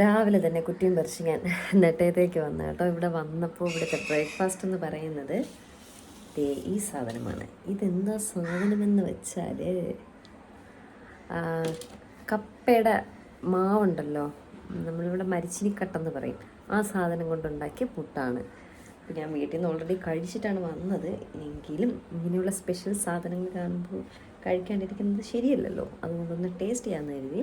രാവിലെ തന്നെ കുറ്റിയും പറിച്ച് ഞാൻ നെട്ടയത്തേക്ക് വന്നു കേട്ടോ. ഇവിടെ വന്നപ്പോൾ ഇവിടുത്തെ ബ്രേക്ക്ഫാസ്റ്റ് എന്ന് പറയുന്നത് ഈ സാധനമാണ്. ഇതെന്താ സാധനമെന്ന് വെച്ചാൽ കപ്പയുടെ മാവുണ്ടല്ലോ. നമ്മളിവിടെ മരിച്ചിനിക്കട്ടെന്ന് പറയും. ആ സാധനം കൊണ്ടുണ്ടാക്കിയ പുട്ടാണ്. ഞാൻ വീട്ടിൽ നിന്ന് ഓൾറെഡി കഴിച്ചിട്ടാണ് വന്നത്. എങ്കിലും ഇങ്ങനെയുള്ള സ്പെഷ്യൽ സാധനങ്ങൾ കാണുമ്പോൾ കഴിക്കാണ്ടിരിക്കുന്നത് ശരിയല്ലല്ലോ. അതുകൊണ്ടൊന്ന് ടേസ്റ്റ് ചെയ്യാമെന്ന് കരുതി.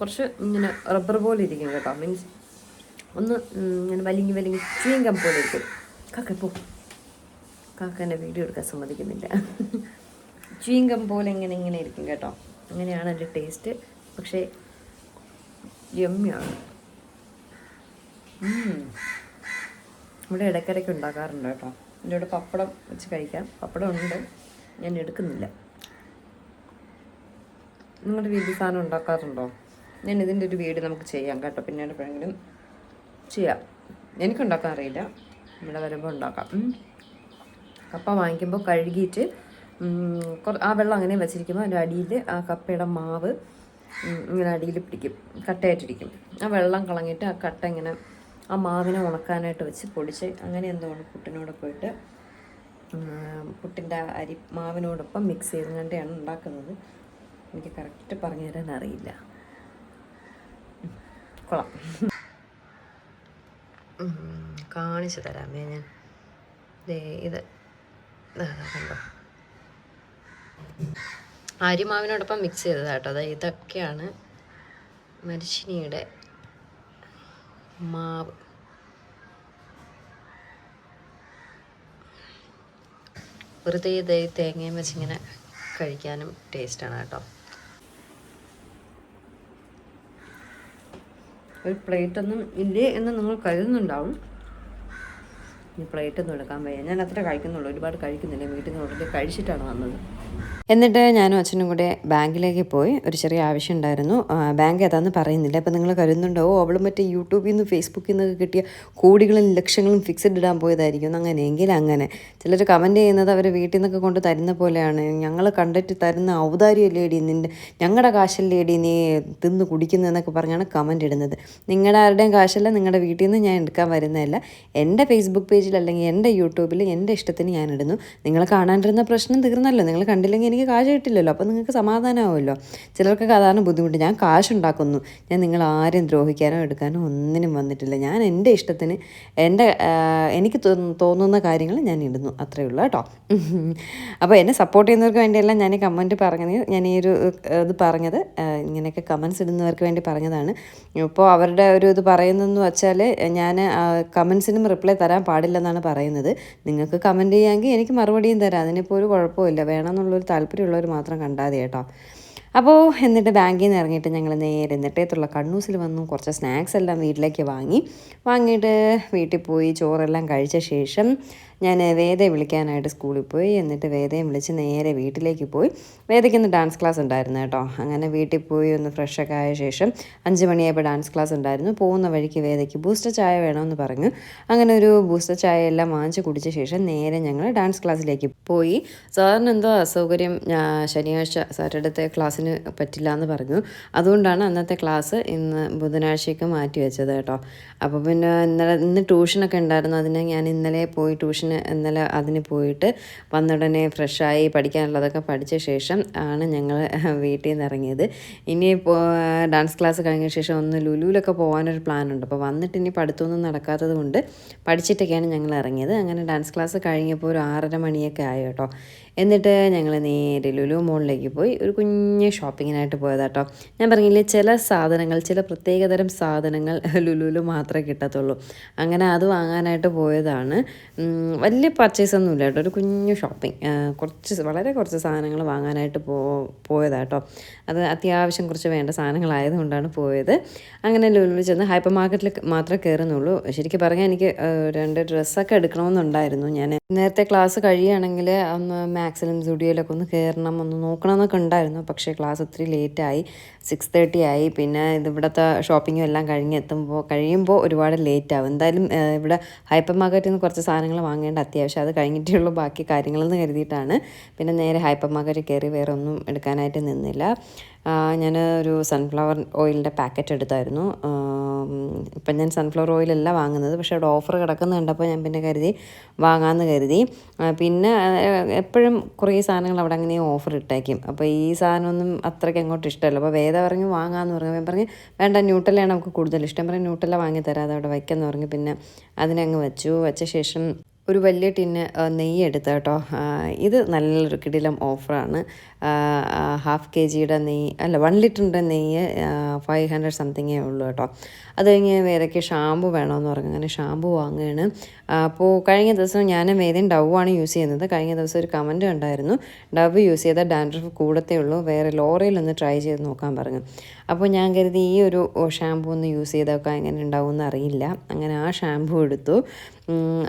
കുറച്ച് ഇങ്ങനെ റബ്ബർ പോലെ ഇരിക്കും കേട്ടോ. മീൻസ് ഒന്ന് ഇങ്ങനെ വലിങ്ങി വലിങ്ങി ചീങ്കം പോലെ ഇരിക്കും. കാക്ക പോ. കാക്ക എന്നെ വീഡിയോ എടുക്കാൻ സമ്മതിക്കുന്നില്ല. ചീങ്കം പോലെ ഇങ്ങനെ ഇങ്ങനെ ഇരിക്കും കേട്ടോ. അങ്ങനെയാണ് അതിന്റെ ടേസ്റ്റ് പക്ഷേ യമ്മിയാണ് ഉം. ഇവിടെ ഇടയ്ക്കിടയ്ക്ക് ഉണ്ടാക്കാറുണ്ട് കേട്ടോ. എന്റെ ഇവിടെ പപ്പടം വെച്ച് കഴിക്കാം. പപ്പടം ഉണ്ട്. ഞാൻ എടുക്കുന്നില്ല. നിങ്ങളുടെ വീട്ടിൽ സാധനം ഉണ്ടാക്കാറുണ്ടോ? ഞാൻ ഇതിന്റെ ഒരു വീട് നമുക്ക് ചെയ്യാം കേട്ടോ. പിന്നീട് എപ്പോഴെങ്കിലും ചെയ്യാം. എനിക്കുണ്ടാക്കാൻ അറിയില്ല. ഇവിടെ വരുമ്പോൾ ഉണ്ടാക്കാം. കപ്പ വാങ്ങിക്കുമ്പോൾ കഴുകിയിട്ട് ആ വെള്ളം അങ്ങനെ വെച്ചിരിക്കുമ്പോൾ അതിന്റെ അടിയിൽ ആ കപ്പയുടെ മാവ് ഇങ്ങനെ അടിയിൽ പിടിക്കും. കട്ടയായിട്ടിരിക്കും ആ വെള്ളം കളഞ്ഞിട്ട് ആ കട്ട ഇങ്ങനെ ആ മാവിനെ ഉണക്കാനായിട്ട് വെച്ച് പൊടിച്ച് അങ്ങനെ എന്തോ പുട്ടിനോട് പോയിട്ട് പുട്ടിന്റെ അരി മാവിനോടൊപ്പം മിക്സ് ചെയ്തുകൊണ്ടാണ് ഉണ്ടാക്കുന്നത്. എനിക്ക് കറക്റ്റ് പറഞ്ഞു തരാൻ അറിയില്ല കൊള്ളാം കാണിച്ചു തരാമേ ഞാൻ ഇത്. കണ്ടോ? അരിമാവിനോടൊപ്പം മിക്സ് ചെയ്തതാ കേട്ടോ. അതായത് ഇതൊക്കെയാണ് മരിച്ചിനിയുടെ മാവ്. വെറുതെ തേങ്ങയും വെച്ചിങ്ങനെ കഴിക്കാനും ടേസ്റ്റാണ് കേട്ടോ. ഒരു പ്ലേറ്റൊന്നും ഇല്ലേ എന്ന് നിങ്ങൾ കരുതുന്നുണ്ടാവും. ഈ പ്ലേറ്റ് ഒന്നും എടുക്കാൻ വയ്യ. ഞാൻ അത്ര കഴിക്കുന്നുള്ളൂ. ഒരുപാട് കഴിക്കുന്നില്ല. വീട്ടിൽ നിന്ന് ഉടനെ കഴിച്ചിട്ടാണ് വന്നത്. എന്നിട്ട് ഞാനും അച്ഛനും കൂടെ ബാങ്കിലേക്ക് പോയി. ഒരു ചെറിയ ആവശ്യം ഉണ്ടായിരുന്നു. ബാങ്ക് ഏതാന്ന് പറയുന്നില്ല. അപ്പം നിങ്ങൾ കരുതുന്നുണ്ടോ? ഓ അവൾ മറ്റേ യൂട്യൂബിൽ നിന്ന് ഫേസ്ബുക്കിൽ നിന്നൊക്കെ കിട്ടിയ കോടികളും ലക്ഷങ്ങളും ഫിക്സഡ് ഇടാൻ പോയതായിരിക്കും. അങ്ങനെയെങ്കിൽ അങ്ങനെ. ചിലർ കമന്റ് ചെയ്യുന്നത് അവർ വീട്ടിൽ നിന്നൊക്കെ കൊണ്ട് തരുന്ന പോലെയാണ്. ഞങ്ങൾ കണ്ടിട്ട് തരുന്ന ഔദാര്യമല്ലേടി നിന്റെ ഞങ്ങളുടെ കാശല്ലേടി നീ തിന്ന് കുടിക്കുന്നതെന്നൊക്കെ പറഞ്ഞാണ് കമന്റ് ഇടുന്നത്. നിങ്ങളുടെ ആരുടെയും കാശല്ല നിങ്ങളുടെ വീട്ടിൽ നിന്ന് ഞാൻ എടുക്കാൻ വരുന്നതല്ല. എന്റെ ഫേസ്ബുക്ക് പേജിൽ അല്ലെങ്കിൽ എന്റെ യൂട്യൂബിൽ എന്റെ ഇഷ്ടത്തിന് ഞാനിടുന്നു നിങ്ങൾ കാണാണ്ടിരുന്ന പ്രശ്നം തീർന്നല്ലോ. നിങ്ങൾ കണ്ടില്ലെങ്കിൽ എനിക്ക് കാശ് കിട്ടില്ലല്ലോ. അപ്പോൾ നിങ്ങൾക്ക് സമാധാനമാവുമല്ലോ. ചിലർക്കൊക്കെ അതാണ് ബുദ്ധിമുട്ട്. ഞാൻ കാശ് ഉണ്ടാക്കുന്നു ഞാൻ നിങ്ങൾ ആരും ദ്രോഹിക്കാനോ എടുക്കാനോ ഒന്നിനും വന്നിട്ടില്ല. ഞാൻ എന്റെ ഇഷ്ടത്തിന് എന്റെ എനിക്ക് തോന്നുന്ന കാര്യങ്ങൾ ഞാൻ ഇടുന്നു. അത്രയേ ഉള്ളൂ കേട്ടോ. അപ്പോൾ എന്നെ സപ്പോർട്ട് ചെയ്യുന്നവർക്ക് വേണ്ടിയല്ല ഞാൻ ഈ കമന്റ് പറഞ്ഞത്. ഞാൻ ഈ ഒരു ഇത് പറഞ്ഞത്. ഇങ്ങനെയൊക്കെ കമൻസ് ഇടുന്നവർക്ക് വേണ്ടി പറഞ്ഞതാണ്. ഇപ്പോൾ അവരുടെ ഒരു ഇത് പറയുന്നതെന്ന് വെച്ചാൽ ഞാൻ കമൻസിനും റിപ്ലൈ തരാൻ പാടില്ലെന്നാണ് പറയുന്നത്. നിങ്ങൾക്ക് കമന്റ് ചെയ്യാമെങ്കിൽ എനിക്ക് മറുപടിയും തരാം. അതിനിപ്പോൾ ഒരു കുഴപ്പമില്ല. വേണമെന്നുള്ളൊരു താല്പര്യമുള്ളവർ മാത്രം കണ്ടാതെ കേട്ടോ. അപ്പോൾ എന്നിട്ട് ബാങ്കിൽ നിന്ന് ഇറങ്ങിയിട്ട് ഞങ്ങൾ നേരെ നെട്ടയത്തുള്ള കണ്ണൂസിൽ വന്നു. കുറച്ച് സ്നാക്സ് എല്ലാം വീട്ടിലേക്ക് വാങ്ങി. വാങ്ങിയിട്ട് വീട്ടിൽ പോയി ചോറെല്ലാം കഴിച്ച ശേഷം ഞാൻ വേദയെ വിളിക്കാനായിട്ട് സ്കൂളിൽ പോയി. എന്നിട്ട് വേദയും വിളിച്ച് നേരെ വീട്ടിലേക്ക് പോയി. വേദയ്ക്ക് ഇന്ന് ഡാൻസ് ക്ലാസ് ഉണ്ടായിരുന്നു കേട്ടോ. അങ്ങനെ വീട്ടിൽ പോയി ഒന്ന് ഫ്രഷൊക്കെ ആയ ശേഷം അഞ്ച് മണിയായപ്പോൾ ഡാൻസ് ക്ലാസ് ഉണ്ടായിരുന്നു. പോകുന്ന വഴിക്ക് വേദയ്ക്ക് ബൂസ്റ്റർ ചായ വേണമെന്ന് പറഞ്ഞു. അങ്ങനെ ഒരു ബൂസ്റ്റർ ചായ എല്ലാം വാങ്ങിച്ച് കുടിച്ച ശേഷം നേരെ ഞങ്ങൾ ഡാൻസ് ക്ലാസ്സിലേക്ക് പോയി. സാറിന് എന്തോ അസൗകര്യം ശനിയാഴ്ച സാറ്റർഡേത്തെ ക്ലാസ്സിന് പറ്റില്ല എന്ന് പറഞ്ഞു. അതുകൊണ്ടാണ് അന്നത്തെ ക്ലാസ് ഇന്ന് ബുധനാഴ്ചയ്ക്ക് മാറ്റി വെച്ചത് കേട്ടോ. അപ്പോൾ പിന്നെ ഇന്നലെ ഇന്ന് ട്യൂഷനൊക്കെ ഉണ്ടായിരുന്നു. അതിന് ഞാൻ ഇന്നലെ പോയി ട്യൂഷന് ഇന്നലെ അതിന് പോയിട്ട് വന്നുടനെ ഫ്രഷായി പഠിക്കാനുള്ളതൊക്കെ പഠിച്ച ശേഷം ആണ് ഞങ്ങൾ വീട്ടിൽ നിന്ന് ഇറങ്ങിയത്. ഇനി ഇപ്പോൾ ഡാൻസ് ക്ലാസ് കഴിഞ്ഞ ശേഷം ഒന്ന് ലുലുവിലൊക്കെ പോകാനൊരു പ്ലാൻ ഉണ്ട് അപ്പോൾ വന്നിട്ട് ഇനി പഠിത്തമൊന്നും നടക്കാത്തത് കൊണ്ട് പഠിച്ചിട്ടൊക്കെയാണ് ഞങ്ങൾ ഇറങ്ങിയത്. അങ്ങനെ ഡാൻസ് ക്ലാസ് കഴിഞ്ഞപ്പോൾ ഒരു ആറര മണിയൊക്കെ ആയി കേട്ടോ. എന്നിട്ട് ഞങ്ങൾ നേരെ ലുലു മോളിലേക്ക് പോയി ഒരു കുഞ്ഞ് ഷോപ്പിങ്ങിനായിട്ട് പോയതാട്ടോ. ഞാൻ പറഞ്ഞില്ലേ ചില സാധനങ്ങൾ ചില പ്രത്യേകതരം സാധനങ്ങൾ ലുലുവിൽ മാത്രമേ കിട്ടത്തുള്ളൂ. അങ്ങനെ അത് വാങ്ങാനായിട്ട് പോയതാണ്. വലിയ പർച്ചേസ് ഒന്നും ഇല്ല കേട്ടോ. ഒരു കുഞ്ഞു ഷോപ്പിംഗ് കുറച്ച് വളരെ കുറച്ച് സാധനങ്ങൾ വാങ്ങാനായിട്ട് പോ പോയതാട്ടോ. അത് അത്യാവശ്യം കുറച്ച് വേണ്ട സാധനങ്ങളായതുകൊണ്ടാണ് പോയത്. അങ്ങനെ ലുലുവിൽ ചെന്ന് ഹൈപ്പർ മാർക്കറ്റിൽ മാത്രമേ കയറുന്നുള്ളൂ. ശരിക്കും പറഞ്ഞാൽ എനിക്ക് രണ്ട് ഡ്രസ്സൊക്കെ എടുക്കണമെന്നുണ്ടായിരുന്നു. ഞാൻ നേരത്തെ ക്ലാസ് കഴിയുകയാണെങ്കിൽ ഒന്ന് മാക്സിലും സ്റ്റുഡിയോയിലൊക്കെ ഒന്ന് കയറണം ഒന്ന് നോക്കണം എന്നൊക്കെ ഉണ്ടായിരുന്നു. പക്ഷേ ക്ലാസ് ഒത്തിരി ലേറ്റായി. സിക്സ് തേർട്ടി ആയി. പിന്നെ ഇതിവിടുത്തെ ഷോപ്പിങ്ങും എല്ലാം കഴിഞ്ഞ് എത്തുമ്പോൾ കഴിയുമ്പോൾ ഒരുപാട് ലേറ്റ് ആവും എന്തായാലും ഇവിടെ ഹൈപ്പർ മാർക്കറ്റിൽ നിന്ന് കുറച്ച് സാധനങ്ങൾ വാങ്ങേണ്ട അത്യാവശ്യം. അത് കഴിഞ്ഞിട്ടേ ഉള്ളൂ ബാക്കി കാര്യങ്ങളെന്ന് കരുതിയിട്ടാണ്. പിന്നെ നേരെ ഹൈപ്പർ മാർക്കറ്റിൽ കയറി വേറെ ഒന്നും എടുക്കാനായിട്ട് നിന്നില്ല. ഞാൻ ഒരു സൺഫ്ലവർ ഓയിലിന്റെ പാക്കറ്റ് എടുത്തായിരുന്നു. ഇപ്പം ഞാൻ സൺഫ്ലവർ ഓയിലല്ല വാങ്ങുന്നത്. പക്ഷേ അവിടെ ഓഫർ കിടക്കുന്ന കണ്ടപ്പോൾ ഞാൻ പിന്നെ കരുതി വാങ്ങാമെന്ന് കരുതി. പിന്നെ എപ്പോഴും കുറേ സാധനങ്ങൾ അവിടെ അങ്ങനെ ഓഫർ ഇട്ടേക്കും. അപ്പോൾ ഈ സാധനമൊന്നും അത്രയ്ക്ക് അങ്ങോട്ട് ഇഷ്ടമല്ല. അപ്പോൾ വേദ പറഞ്ഞു വാങ്ങാമെന്ന് പറഞ്ഞു. ഞാൻ പറഞ്ഞു വേണ്ട ന്യൂട്ടലാണ് നമുക്ക് കൂടുതൽ ഇഷ്ടം. പറഞ്ഞു ന്യൂട്ടല വാങ്ങി തരാതെ അവിടെ വയ്ക്കാമെന്ന് പറഞ്ഞു. പിന്നെ അതിനങ്ങ് വെച്ചു. വെച്ച ശേഷം ഒരു വലിയ ടിന്ന് നെയ്യ് എടുത്ത് കേട്ടോ. ഇത് നല്ലൊരു കിടിലം ഓഫറാണ്. ഹാഫ് കെ ജിയുടെ നെയ്യ് അല്ല വൺ ലിറ്ററിന്റെ നെയ്യ് ഫൈവ് ഹൺഡ്രഡ് സംതിങ്ങേ ഉള്ളൂ കേട്ടോ. അത് കഴിഞ്ഞ് വേറെയൊക്കെ ഷാമ്പു വേണമെന്ന് പറഞ്ഞു അങ്ങനെ ഷാമ്പു വാങ്ങുകയാണ് അപ്പോൾ കഴിഞ്ഞ ദിവസം ഞാൻ വേദയും ഡവ് ആണ് യൂസ് ചെയ്യുന്നത്. കഴിഞ്ഞ ദിവസം ഒരു കമന്റ് ഉണ്ടായിരുന്നു ഡവ് യൂസ് ചെയ്താൽ ഡാൻഡ്രഫ് കൂടത്തേ ഉള്ളൂ. വേറെ ലോറയിലൊന്ന് ട്രൈ ചെയ്ത് നോക്കാൻ പറഞ്ഞു. അപ്പോൾ ഞാൻ കരുതി ഈ ഒരു ഷാമ്പു ഒന്ന് യൂസ് ചെയ്തൊക്കെ എങ്ങനെ ഉണ്ടാവുമെന്ന് അറിയില്ല. അങ്ങനെ ആ ഷാമ്പു എടുത്തു.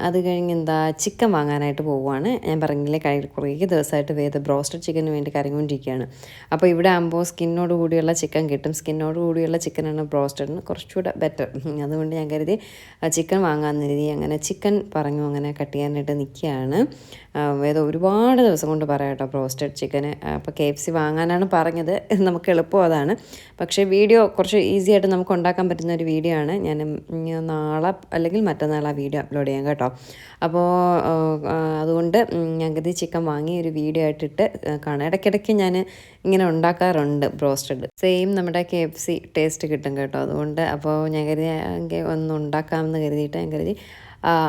അത് കഴിഞ്ഞ് എന്താ ചിക്കൻ വാങ്ങാനായിട്ട് പോവുകയാണ് ഞാൻ പറഞ്ഞില്ലേ കഴിഞ്ഞ കുറേ ദിവസമായിട്ട് വേദ ബ്രോസ്റ്റഡ് ചിക്കന് വേണ്ടി കരങ്ങിക്കൊണ്ടിരിക്കുകയാണ് അപ്പോൾ ഇവിടെ ആകുമ്പോൾ സ്കിന്നോട് കൂടിയുള്ള ചിക്കൻ കിട്ടും. സ്കിന്നോട് കൂടിയുള്ള ചിക്കനാണ് ബ്രോസ്റ്റഡിന് കുറച്ചുകൂടെ ബെറ്റർ അതുകൊണ്ട് ഞാൻ കരുതി ചിക്കൻ വാങ്ങാമെന്ന് കരുതി അങ്ങനെ ചിക്കൻ പറഞ്ഞു അങ്ങനെ കട്ട് ചെയ്യാനായിട്ട് നിൽക്കുകയാണ്. വേദ ഒരുപാട് ദിവസം കൊണ്ട് പറയാം കേട്ടോ ബ്രോസ്റ്റഡ് ചിക്കന്. അപ്പോൾ കെ എഫ് സി വാങ്ങാനാണ് പറഞ്ഞത്. നമുക്ക് എളുപ്പം അതാണ്. പക്ഷേ വീഡിയോ കുറച്ച് ഈസി ആയിട്ട് നമുക്ക് ഉണ്ടാക്കാൻ പറ്റുന്ന ഒരു വീഡിയോ ആണ്. ഞാൻ നാളെ അല്ലെങ്കിൽ മറ്റന്നാൾ ആ വീഡിയോ അപ്ലോഡ് ചെയ്യാം കേട്ടോ. അപ്പോൾ അതുകൊണ്ട് ഞങ്ങൾക്ക് ചിക്കൻ വാങ്ങി ഒരു വീഡിയോ ആയിട്ടിട്ട് കാണാം. ഇടയ്ക്കിടയ്ക്ക് ഞാൻ ഇങ്ങനെ ഉണ്ടാക്കാറുണ്ട് ബ്രോസ്റ്റഡ്. സെയിം നമ്മുടെ കെ എഫ് സി ടേസ്റ്റ് കിട്ടും കേട്ടോ. അതുകൊണ്ട് അപ്പോൾ ഞാൻ കരുതി ഒന്ന് ഉണ്ടാക്കാമെന്ന് കരുതിയിട്ട് ഞാൻ കരുതി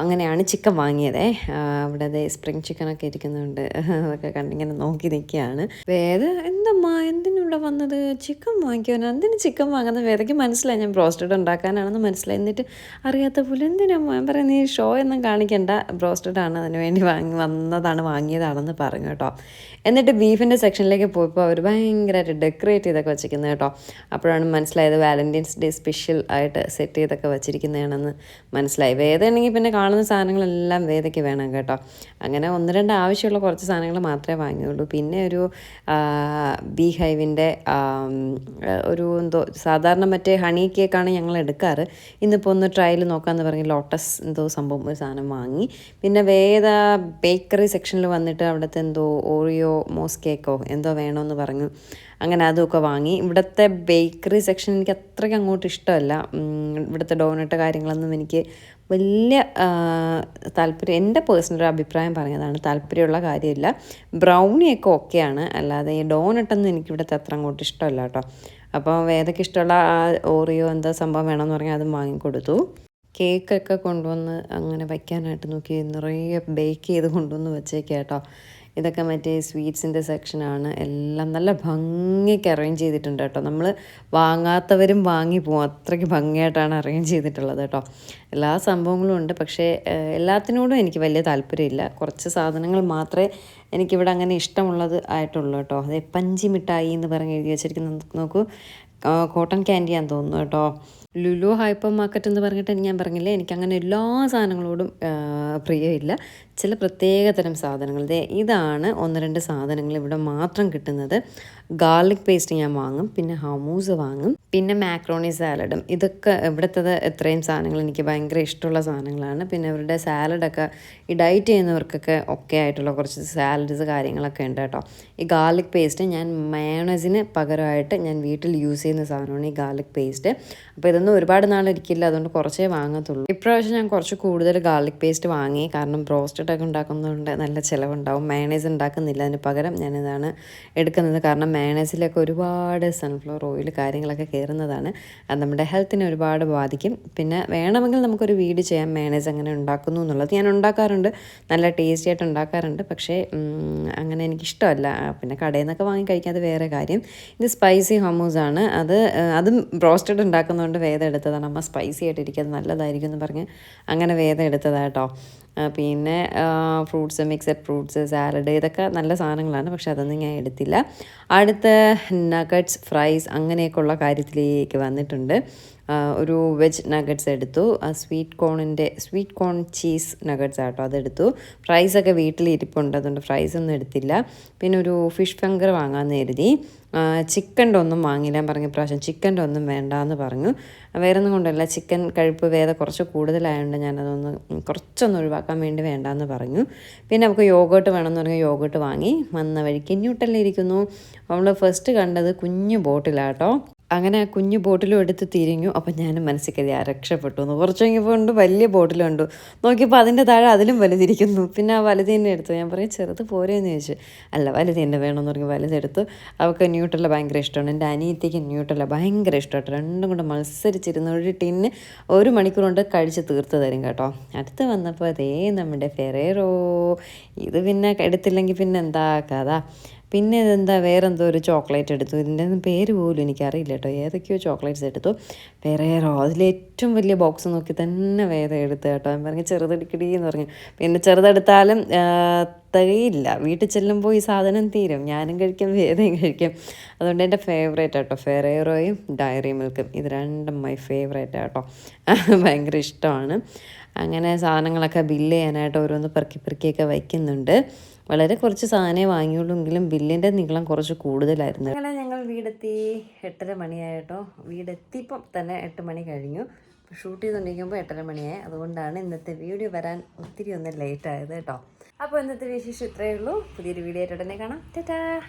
അങ്ങനെയാണ് ചിക്കൻ വാങ്ങിയത്. അവിടെ അതെ സ്പ്രിങ് ചിക്കനൊക്കെ ഇരിക്കുന്നുണ്ട്. അതൊക്കെ കണ്ടിങ്ങനെ നോക്കി നിൽക്കുകയാണ്. വേദ എന്തമ്മാ എന്തിനിവിടെ വന്നത്? ചിക്കൻ വാങ്ങിക്കുവാൻ എന്തിന് ചിക്കൻ വാങ്ങുന്ന വേദയ്ക്ക് മനസ്സിലായി. ഞാൻ ബ്രോസ്റ്റഡ് ഉണ്ടാക്കാനാണെന്ന് മനസ്സിലായി. എന്നിട്ട് അറിയാത്ത പോലെ എന്തിനാ ഞാൻ പറയാം നീ ഷോ ഒന്നും കാണിക്കണ്ട. ബ്രോസ്റ്റഡ് ആണ് അതിന് വേണ്ടി വാങ്ങി വന്നതാണ് വാങ്ങിയതാണെന്ന് പറഞ്ഞു കേട്ടോ. എന്നിട്ട് ബീഫിന്റെ സെക്ഷനിലേക്ക് പോയപ്പോൾ അവർ ഭയങ്കരമായിട്ട് ഡെക്കറേറ്റ് ചെയ്തൊക്കെ വെച്ചിരിക്കുന്നത് കേട്ടോ. അപ്പോഴാണ് മനസ്സിലായത് വാലന്റൈൻസ് ഡേ സ്പെഷ്യൽ ആയിട്ട് സെറ്റ് ചെയ്തൊക്കെ വെച്ചിരിക്കുന്നതാണെന്ന് മനസ്സിലായി. വേദയാണെങ്കിൽ പിന്നെ കാണുന്ന സാധനങ്ങളെല്ലാം വേദയ്ക്ക് വേണം കേട്ടോ. അങ്ങനെ ഒന്ന് രണ്ട് ആവശ്യമുള്ള കുറച്ച് സാധനങ്ങൾ മാത്രമേ വാങ്ങിയുള്ളൂ. പിന്നെ ഒരു ബീ ഹൈവിന്റെ ഒരു എന്തോ സാധാരണ മറ്റേ ഹണി കേക്കാണ് ഞങ്ങൾ എടുക്കാറ്. ഇന്നിപ്പോൾ ഒന്ന് ട്രയൽ നോക്കാമെന്ന് പറഞ്ഞ് ലോട്ടസ് എന്തോ സംഭവം ഒരു സാധനം വാങ്ങി. പിന്നെ വേദ ബേക്കറി സെക്ഷനിൽ വന്നിട്ട് അവിടുത്തെ എന്തോ ഓറിയോ മോസ് കേക്കോ എന്തോ വേണമെന്ന് പറഞ്ഞു അങ്ങനെ അതൊക്കെ വാങ്ങി. ഇവിടുത്തെ ബേക്കറി സെക്ഷൻ എനിക്ക് അത്രയ്ക്ക് അങ്ങോട്ട് ഇഷ്ടമല്ല. ഇവിടുത്തെ ഡോനട്ട് കാര്യങ്ങളൊന്നും എനിക്ക് വലിയ താല്പര്യം എന്റെ പേഴ്സണൽ അഭിപ്രായം പറഞ്ഞതാണ് താല്പര്യമുള്ള കാര്യമില്ല. ബ്രൗണിയൊക്കെ ഓക്കെയാണ്. അല്ലാതെ ഈ ഡോണട്ടൊന്നും എനിക്ക് ഇവിടുത്തെ അത്ര അങ്ങോട്ട് ഇഷ്ടമല്ല കേട്ടോ. അപ്പോൾ ഏതൊക്കെ ഇഷ്ടമുള്ള ആ ഓറിയോ എന്താ സംഭവം വേണമെന്ന് പറഞ്ഞാൽ അതും വാങ്ങിക്കൊടുത്തു. കേക്കൊക്കെ കൊണ്ടുവന്ന് അങ്ങനെ വയ്ക്കാനായിട്ട് നോക്കി നിറയെ ബേക്ക് ചെയ്ത് കൊണ്ടുവന്ന് വെച്ചേക്കാം കേട്ടോ. ഇതൊക്കെ മറ്റേ സ്വീറ്റ്സിന്റെ സെക്ഷനാണ്. എല്ലാം നല്ല ഭംഗിക്ക് അറേഞ്ച് ചെയ്തിട്ടുണ്ട് കേട്ടോ. നമ്മൾ വാങ്ങാത്തവരും വാങ്ങി പോകും അത്രയ്ക്ക് ഭംഗിയായിട്ടാണ് അറേഞ്ച് ചെയ്തിട്ടുള്ളത് കേട്ടോ. എല്ലാ സംഭവങ്ങളും ഉണ്ട്. പക്ഷേ എല്ലാത്തിനോടും എനിക്ക് വലിയ താല്പര്യമില്ല. കുറച്ച് സാധനങ്ങൾ മാത്രമേ എനിക്കിവിടെ അങ്ങനെ ഇഷ്ടമുള്ളത് ആയിട്ടുള്ളൂ കേട്ടോ. അതെ പഞ്ചി മിഠായി എന്ന് പറഞ്ഞ് എഴുതി വെച്ചിരിക്കുന്നത് നോക്കൂ. കോട്ടൺ ക്യാൻഡിയാന്ന് തോന്നുന്നു കേട്ടോ. ലുലു ഹൈപ്പർ മാർക്കറ്റ് എന്ന് പറഞ്ഞിട്ട് ഞാൻ പറഞ്ഞില്ലേ? എനിക്ക് അങ്ങനെ എല്ലാ സാധനങ്ങളോടും പ്രിയമില്ല. ചില പ്രത്യേകതരം സാധനങ്ങൾ. ഇതാണ് ഒന്ന് രണ്ട് സാധനങ്ങൾ ഇവിടെ മാത്രം കിട്ടുന്നത്. ഗാർലിക് പേസ്റ്റ് ഞാൻ വാങ്ങും പിന്നെ ഹമൂസ് വാങ്ങും പിന്നെ മാക്രോണി സാലഡും ഇതൊക്കെ ഇവിടുത്തത് ഇത്രയും സാധനങ്ങൾ എനിക്ക് ഭയങ്കര ഇഷ്ടമുള്ള സാധനങ്ങളാണ്. പിന്നെ അവരുടെ സാലഡൊക്കെ ഈ ഡയറ്റ് ചെയ്യുന്നവർക്കൊക്കെ ഒക്കെ ആയിട്ടുള്ള കുറച്ച് സാലഡ്സ് കാര്യങ്ങളൊക്കെ ഉണ്ട് കേട്ടോ. ഈ ഗാർലിക് പേസ്റ്റ് ഞാൻ മയോണൈസിന് പകരമായിട്ട് ഞാൻ വീട്ടിൽ യൂസ് ചെയ്യുന്ന സാധനമാണ് ഈ ഗാർലിക് പേസ്റ്റ് അപ്പോൾ ഇതൊന്നും ഒരുപാട് നാളിരിക്കില്ല അതുകൊണ്ട് കുറച്ചേ വാങ്ങത്തുള്ളൂ. ഇപ്രാവശ്യം ഞാൻ കുറച്ച് കൂടുതൽ ഗാർലിക് പേസ്റ്റ് വാങ്ങി കാരണം ബ്രോസ്റ്റഡ് ഒക്കെ ഉണ്ടാക്കുന്നതുകൊണ്ട് നല്ല ചിലവുണ്ടാവും. മയണൈസ് ഉണ്ടാക്കുന്നില്ല. അതിന് പകരം ഞാനിതാണ് എടുക്കുന്നത്. കാരണം മയണൈസിലൊക്കെ ഒരുപാട് സൺഫ്ലവർ ഓയിൽ കാര്യങ്ങളൊക്കെ കയറുന്നതാണ്. അത് നമ്മുടെ ഹെൽത്തിനെ ഒരുപാട് ബാധിക്കും. പിന്നെ വേണമെങ്കിൽ നമുക്കൊരു വീട് ചെയ്യാം. മയണൈസ് അങ്ങനെ ഉണ്ടാക്കുന്നു എന്നുള്ളത് ഞാൻ ഉണ്ടാക്കാറുണ്ട്. നല്ല ടേസ്റ്റി ആയിട്ട് ഉണ്ടാക്കാറുണ്ട്. പക്ഷേ അങ്ങനെ എനിക്കിഷ്ടമല്ല. പിന്നെ കടയിൽ നിന്നൊക്കെ വാങ്ങി കഴിക്കാൻ അത് വേറെ കാര്യം. ഇത് സ്പൈസി ഹമൂസ് ആണ്. അത് അതും ബ്രോസ്റ്റഡ് ഉണ്ടാക്കുന്നതുകൊണ്ട് വേദം എടുത്തതാണ്. അമ്മ സ്പൈസി ആയിട്ട് ഇരിക്കുന്നത് നല്ലതായിരിക്കും എന്ന് പറഞ്ഞ് അങ്ങനെ വേദം ആ, പിന്നെ ഫ്രൂട്ട്സ് മിക്സഡ് ഫ്രൂട്ട്സ് സാലഡ് ഇതൊക്കെ നല്ല സാധനങ്ങളാണ്. പക്ഷെ അതൊന്നും ഞാൻ എടുത്തില്ല. അടുത്ത നഗറ്റ്സ് ഫ്രൈസ് അങ്ങനെയൊക്കെയുള്ള കാര്യത്തിലേക്ക് വന്നിട്ടുണ്ട്. ഒരു വെജ് നഗറ്റ്സ് എടുത്തു. സ്വീറ്റ് കോണിന്റെ സ്വീറ്റ് കോൺ ചീസ് നഗറ്റ്സ് ആട്ടോ അതെടുത്തു. ഫ്രൈസൊക്കെ വീട്ടിൽ ഇരിപ്പുണ്ട് അതുകൊണ്ട് ഫ്രൈസ് ഒന്നും എടുത്തില്ല. പിന്നെ ഒരു ഫിഷ് ഫംഗർ വാങ്ങാമെന്ന് കരുതി. ചിക്കന്റെ ഒന്നും വാങ്ങില്ല. പറഞ്ഞു പ്രാവശ്യം ചിക്കന്റെ ഒന്നും വേണ്ട എന്ന് പറഞ്ഞു. വേറെ ഒന്നും കൊണ്ടല്ല. ചിക്കൻ കഴിപ്പ് വേറെ കുറച്ച് കൂടുതലായതുകൊണ്ട് ഞാനതൊന്ന് കുറച്ചൊന്ന് ഒഴിവാക്കാൻ വേണ്ടി വേണ്ട എന്ന് പറഞ്ഞു. പിന്നെ നമുക്ക് യോഗോട്ട് വേണമെന്ന് പറഞ്ഞു യോഗോട്ട് വാങ്ങി വന്ന വഴിക്ക് ന്യൂട്ടല്ലേ ഇരിക്കുന്നു. നമ്മൾ ഫസ്റ്റ് കണ്ടത് കുഞ്ഞു ബോട്ടിലാട്ടോ. അങ്ങനെ കുഞ്ഞു ബോട്ടിലും എടുത്ത് തിരിഞ്ഞു. അപ്പം ഞാൻ മനസ്സിൽ കരുതി രക്ഷപ്പെട്ടു. എന്ന് കുറച്ച് കഴിഞ്ഞപ്പോൾ ഉണ്ട് വലിയ ബോട്ടിലും ഉണ്ട്. നോക്കിയപ്പോൾ അതിന്റെ താഴെ അതിലും വലുതിരിക്കുന്നു. പിന്നെ ആ വലുത് തന്നെ എടുത്തു. ഞാൻ പറയും ചെറുത് പോരെയെന്ന് ചോദിച്ചു. അല്ല വലുത് വേണമെന്ന് പറഞ്ഞ് വലുതെടുത്തു. അവൾക്ക് ന്യൂട്രല ഭയങ്കര ഇഷ്ടമാണ്. എന്റെ അനിയത്തിക്ക് ന്യൂട്രല ഭയങ്കര ഇഷ്ടമായിട്ട് രണ്ടും കൂടെ മത്സരിച്ചിരുന്ന ഒരു ടിന്ന് ഒരു മണിക്കൂർ കൊണ്ട് കഴിച്ച് തീർത്ത് തരും കേട്ടോ. അടുത്ത് വന്നപ്പോൾ അതേ നമ്മുടെ ഫെറേറോ. ഇത് പിന്നെ എടുത്തില്ലെങ്കിൽ പിന്നെ എന്താ കഥ? പിന്നെ ഇതെന്താ? വേറെന്തോ ഒരു ചോക്ലേറ്റ് എടുത്തു. ഇതിന്റെ പേര് പോലും എനിക്കറിയില്ല കേട്ടോ. ഏതൊക്കെയോ ചോക്ലേറ്റ്സ് എടുത്തു. വേറെ അതിലേറ്റവും വലിയ ബോക്സ് നോക്കി തന്നെ വേറെ എടുത്തു കേട്ടോ. ഞാൻ പറഞ്ഞു ചെറുതെടുക്കടി എന്ന് പറഞ്ഞു. പിന്നെ ചെറുതെടുത്താലും തികയില്ല. വീട്ടിൽ ചെല്ലുമ്പോൾ ഈ സാധനം തീരും. ഞാനും കഴിക്കും വേദയും കഴിക്കും. അതുകൊണ്ട് എന്റെ ഫേവറേറ്റ് ആട്ടോ. ഫെറേറോയും ഡയറി മിൽക്കും ഇത് രണ്ടും മൈ ഫേവറേറ്റ് ആട്ടോ. ഭയങ്കര ഇഷ്ടമാണ്. അങ്ങനെ സാധനങ്ങളൊക്കെ ബില്ല് ചെയ്യാനായിട്ട് ഓരോന്ന് പെറുക്കി പെറുക്കിയൊക്കെ വയ്ക്കുന്നുണ്ട്. വളരെ കുറച്ച് സാധനമേ വാങ്ങിയുള്ളൂ എങ്കിലും ബില്ലിന്റെ നീളം കുറച്ച് കൂടുതലായിരുന്നു. അങ്ങനെ ഞങ്ങൾ വീടെത്തി എട്ടര മണിയായിട്ടോ വീടെത്തിയപ്പം തന്നെ എട്ട് മണി കഴിഞ്ഞു. ഷൂട്ട് ചെയ്തുകൊണ്ടിരിക്കുമ്പോൾ എട്ടര മണിയായി. അതുകൊണ്ടാണ് ഇന്നത്തെ വീഡിയോ വരാൻ ഒത്തിരി ഒന്ന് ലേറ്റ് ആയത് കേട്ടോ. അപ്പോൾ ഇന്നത്തെ വിശേഷം ഇത്രയേ ഉള്ളൂ. പുതിയൊരു വീഡിയോ ആയിട്ട് ഉടനെ കാണാം. ടാറ്റാ!